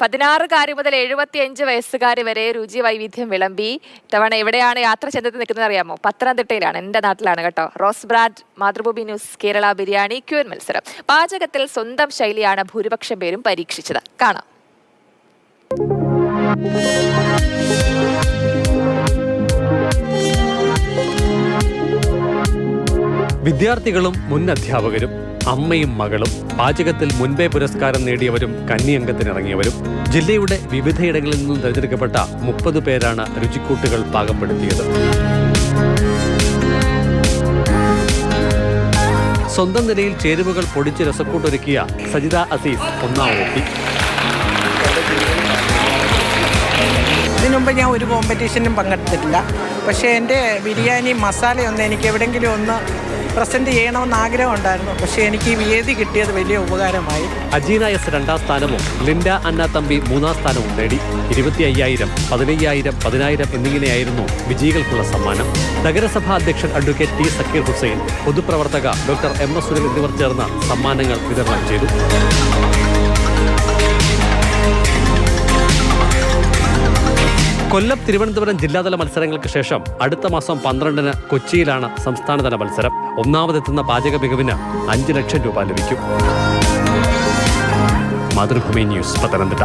പതിനാറുകാരി മുതൽ എഴുപത്തിയഞ്ച് വയസ്സുകാരി വരെ രുചി വൈവിധ്യം വിളമ്പി. ഇത്തവണ എവിടെയാണ് യാത്ര ചെന്നെത്തി നിൽക്കുന്നത് അറിയാമോ? പത്തനംതിട്ടയിലാണ്. എന്റെ നാട്ടിലാണ് കേട്ടോ. Rose brand Mathrubhumi news Kerala biryani queen മത്സരം. പാചകത്തിൽ സ്വന്തം ശൈലിയാണ് ഭൂരിപക്ഷം പേരും പരീക്ഷിച്ചത്. കാണാം. വിദ്യാർത്ഥികളും മുൻ അധ്യാപകരും അമ്മയും മകളും പാചകത്തിൽ മുൻപേ പുരസ്കാരം നേടിയവരും കന്നിയംഗത്തിനിറങ്ങിയവരും ജില്ലയുടെ വിവിധയിടങ്ങളിൽ നിന്നും തിരഞ്ഞെടുക്കപ്പെട്ട മുപ്പത് പേരാണ് രുചിക്കൂട്ടുകൾ പാകപ്പെടുത്തിയത്. സ്വന്തം നിലയിൽ ചേരുവകൾ പൊടിച്ച് രസക്കൂട്ടൊരുക്കിയ സജിത അസീസ് ഒന്നാം ഓട്ടി ഇതിനുമുമ്പ് ഞാൻ ഒരു കോമ്പറ്റീഷനും പങ്കെടുത്തിട്ടില്ല. പക്ഷേ എന്റെ ബിരിയാണി മസാലയൊന്ന് എനിക്ക് എവിടെയെങ്കിലും ഒന്ന് പ്രസന്റ് ചെയ്യണമെന്ന് ആഗ്രഹം ഉണ്ടായിരുന്നു. പക്ഷേ എനിക്ക് ഈ വേദി കിട്ടിയത് വലിയ ഉപകാരമായി. അജീന എസ് രണ്ടാം സ്ഥാനവും ലിൻഡ അന്ന തമ്പി മൂന്നാം സ്ഥാനവും നേടി. ഇരുപത്തി അയ്യായിരം പതിനയ്യായിരം പതിനായിരം എന്നിങ്ങനെയായിരുന്നു വിജയികൾക്കുള്ള സമ്മാനം. നഗരസഭാ അധ്യക്ഷൻ അഡ്വക്കേറ്റ് ടി സക്കീർ ഹുസൈൻ പൊതുപ്രവർത്തക ഡോക്ടർ എം എസ് സുനിൽ എന്നിവർ ചേർന്ന് സമ്മാനങ്ങൾ വിതരണം ചെയ്തു. കൊല്ലം തിരുവനന്തപുരം ജില്ലാതല മത്സരങ്ങൾക്ക് ശേഷം അടുത്ത മാസം പന്ത്രണ്ടിന് കൊച്ചിയിലാണ് സംസ്ഥാനതല മത്സരം. ഒന്നാമതെത്തുന്ന പാചക മികവിന് അഞ്ച് ലക്ഷം രൂപ ലഭിക്കും. മാതൃഭൂമി ന്യൂസ് പത്തനംതിട്ട.